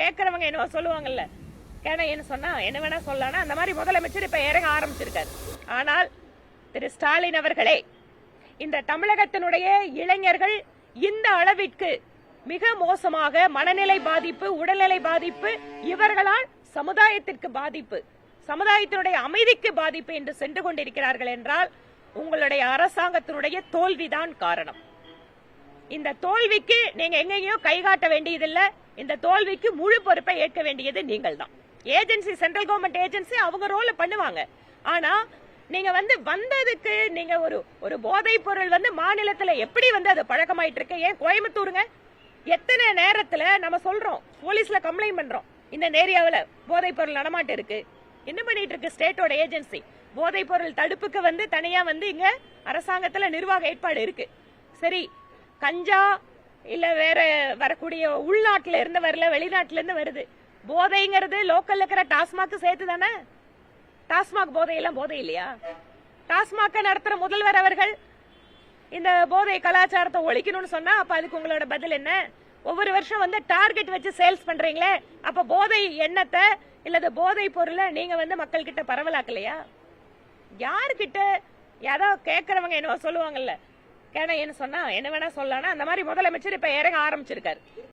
கேட்கறவங்க என்ன சொல்லுவாங்கல்ல. கேனையன்னு சொன்னா என்ன வேணா சொல்லலாம்னா அந்த மாதிரி முதலமைச்சர் இப்போ இறங்க ஆரம்பிச்சிருக்காரு. ஆனால் திரு ஸ்டாலின் அவர்களே இந்த தமிழகத்தினுடைய இளைஞர்கள் இந்த அளவிற்கு மிக மோசமாக மனநிலை பாதிப்பு உடல்நிலை பாதிப்பு இவர்களால் சமுதாயத்திற்கு பாதிப்பு சமுதாயத்தினுடைய அமைதிக்கு பாதிப்பு என்று சென்று கொண்டிருக்கிறார்கள் என்றால் உங்களுடைய அரசாங்கத்தினுடைய தோல்விதான் காரணம். இந்த தோல்விக்கு நீங்க எங்கேயோ கை காட்ட வேண்டியதில்லை இந்த தோல்விக்கு முழு பொறுப்பை ஏற்க வேண்டியது நீங்கள் தான் ஏஜென்சி சென்ட்ரல் கவர்மெண்ட் ஏஜென்சி அவங்க ரோல பண்ணுவாங்க. ஆனா நீங்க வந்து வந்ததுக்கு நீங்க ஒரு ஒரு போதை பொருள் வந்து மாநிலத்துல எப்படி வந்து அது பழக்கமாயிட்டு இருக்கு ஏன் கோயம்புத்தூருங்க? எத்தனை நேரத்துல நம்ம சொல்றோம் போலீஸ்ல கம்ப்ளைண்ட் பண்றோம் இந்த ஏரியாவில் போதைப் பொருள் நடமாட்டம் இருக்கு என்ன பண்ணிட்டு இருக்கு ஸ்டேட்டோட ஏஜென்சி போதைப் பொருள் தடுப்புக்கு வந்து தனியா வந்து இங்க அரசாங்கத்துல நிர்வாக ஏற்பாடு இருக்கு. சரி கஞ்சா இல்ல வேற வரக்கூடிய உள்நாட்டுல இருந்து வரல வெளிநாட்டுல இருந்து வருது. போதைங்கிறது லோக்கல்ல இருக்கிற டாஸ்மாக் சேர்த்து தானே? டாஸ்மாக் போதையெல்லாம் போதை இல்லையா? டாஸ்மாக நடத்துற முதல்வர் அவர்கள் இந்த போதை கலாச்சாரத்தை ஒழிக்கணும்னு சொன்னா அப்ப அதுக்கு உங்களோட பதில் என்ன? ஒவ்வொரு வருஷம் வந்து டார்கெட் வச்சு சேல்ஸ் பண்றீங்களே அப்ப போதை எண்ணத்தை இல்லது போதை பொருளை நீங்க வந்து மக்கள் கிட்ட பரவலாக்கலையா? யாருக்கிட்ட யாரோ கேட்கறவங்க என்ன சொல்லுவாங்கல்ல கேனையன்னு சொன்னா என்ன வேணா சொல்லலாம்னா அந்த மாதிரி முதலமைச்சர் இப்ப இறங்க ஆரம்பிச்சிருக்காரு.